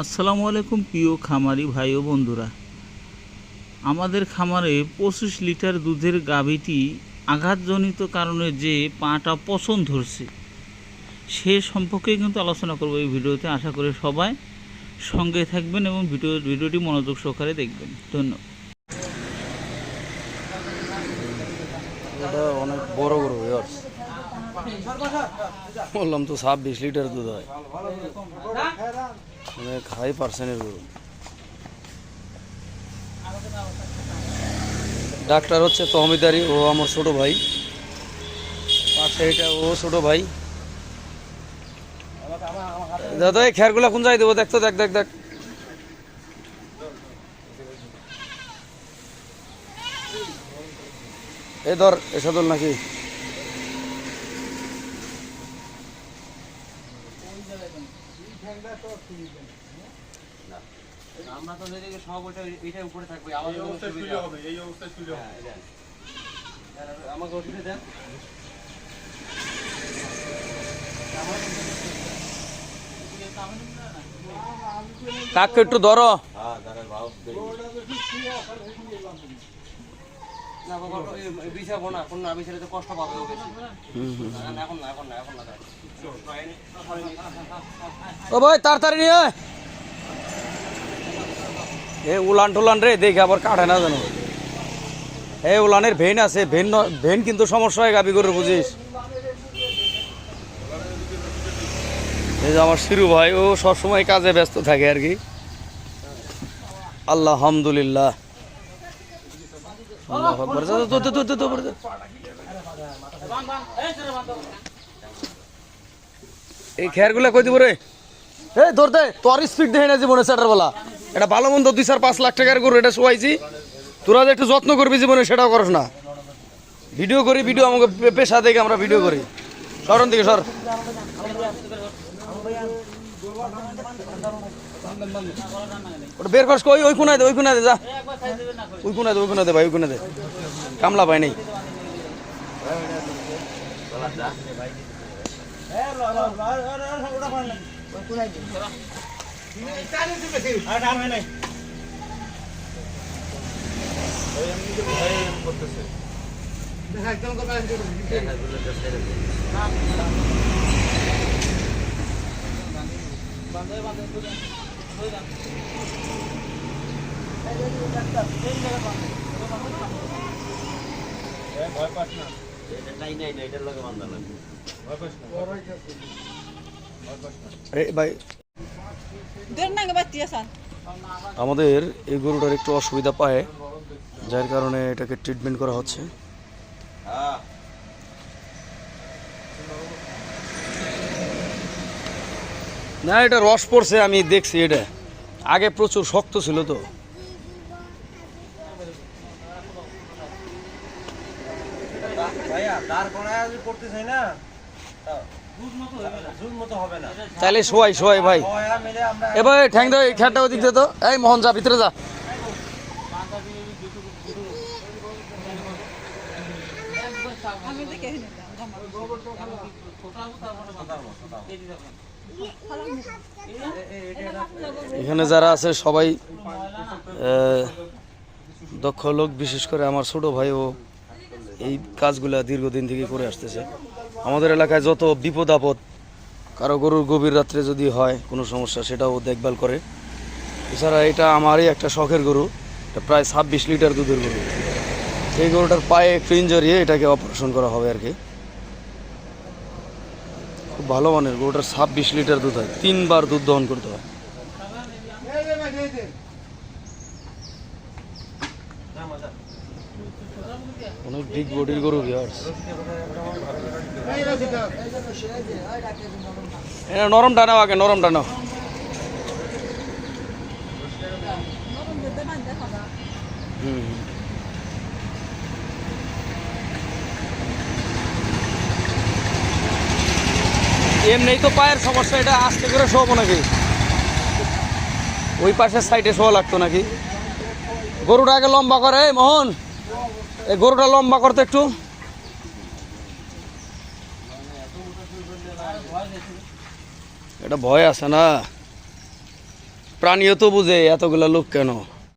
আসসালামু আলাইকুম, প্রিয় খামারি ভাই ও বন্ধুরা। আমাদের খামারে পঁচিশ লিটার দুধের গাভীটি আঘাতজনিত কারণে যে পাটা পছন্দ ধরছে, সে সম্পর্কে কিন্তু আলোচনা করব এই ভিডিওতে। আশা করি সবাই সঙ্গে থাকবেন এবং ভিডিও, ভিডিওটি মনোযোগ সহকারে দেখবেন। ধন্যবাদ। অনেক বড় ইয়ার্স বললাম তো ছাব্বিশ লিটার দুধ হয়। অনেক হাই পার্সেন্টের গরু। ডাক্তার হচ্ছে তহমিদারি ও আমার ছোট ভাই। এটা ও ছোট ভাই। দাদা, এই খেরগুলা কোন যাই দেবো? দেখ তো, দেখ দেখ দেখ। এ ধর এসদল নাকি? আমরা তো যেদিকে সব এইটা উপরে থাকবে আমাদের সুবিধা হবে এই অবস্থায় সুবিধা হবে আমাকে ওষুধে দেন কাককে একটু ধরো এই বিছাবো না কোন না বিছালে তো কষ্ট পাবে ও বেশি। এখন না এখন না এখন না ও ভাই তাড়াতাড়ি নিয়ে এ উলান টুলান রে দেখে আবার কাটে না জানো এ উলানের ভেন আছে ভেন ভেন কিন্তু সমস্যা হয় গাবি গরুর বুঝিস? এই যে আমার শিরু ভাই ও সবসময় কাজে ব্যস্ত থাকে আর কি। আল্লাহ হামদুলিল্লাহ আল্লাহু আকবার। যা, যা, যা, যা, যা, যা, যা, যা। এই খেয়ারগুলা কই দিব রে? এই ধর দে তোর স্পিড দেখে না জীবনে সেটার বেলা। এটা ভালো মন্দ দুই চার পাঁচ লাখ টাকার গরু এটা শোয়াইছি। তোরা যে একটু যত্ন করবি জীবনে সেটাও করস না। ভিডিও করি ভিডিও আমাকে পেশা দেখে আমরা ভিডিও করি। সরন দিকে সর। ওটা বের ওই ওই কোনায় দে, ওই কোনায় দে, যা। ওই কোনায় দে, ওই কোনায় দে ভাই, ওই কোনায় দে। কামলা পাই নাই। এই ভাই দেড় আমাদের এই গরুটার একটু অসুবিধা পায় যার কারণে এটাকে ট্রিটমেন্ট করা হচ্ছে। না এটা রস পড়ছে আমি দেখছি এটা। আগে প্রচুর শক্ত ছিল তো। তাহলে শোয়াই শোয়াই ভাই। এবার ঠ্যাং দে খেয়ারটা ওদিক দে তো। এই মোহন যা ভিতরে যা। আমি এখানে যারা আছে সবাই দক্ষ লোক, বিশেষ করে আমার ছোট ভাইও এই কাজগুলা দীর্ঘদিন থেকে করে আসতেছে। আমাদের এলাকায় যত বিপদ আপদ, কারও গরুর গভীর রাত্রে যদি হয়, কোনো সমস্যা, সেটাও দেখভাল করে। এছাড়া এটা আমারই একটা শখের গরু, এটা প্রায় ছাব্বিশ লিটার দুধের গরু। এই গরুটার পায়ে একটু ইঞ্জরি এটাকে অপারেশন করা হবে আর কি। খুব ভালো মানের, গরুটার ছাব্বিশ লিটার দুধ হয়। তিনবার দুধ দহন করতে হয়। অনেক বিগ বডির গরু ভিউয়ার্স এটা নরম টানাও আগে, নরম টানাও হুম। এমনি তো পায়ের সমস্যা, এটা আস্তে করে শোবো নাকি? ওই পাশের সাইডে শোয়া লাগতো নাকি? গরুটা আগে লম্বা করে মোহন, এই গরুটা লম্বা করতে একটু। এটা ভয় আছে না? প্রাণীও তো বুঝে এতগুলা লোক কেন?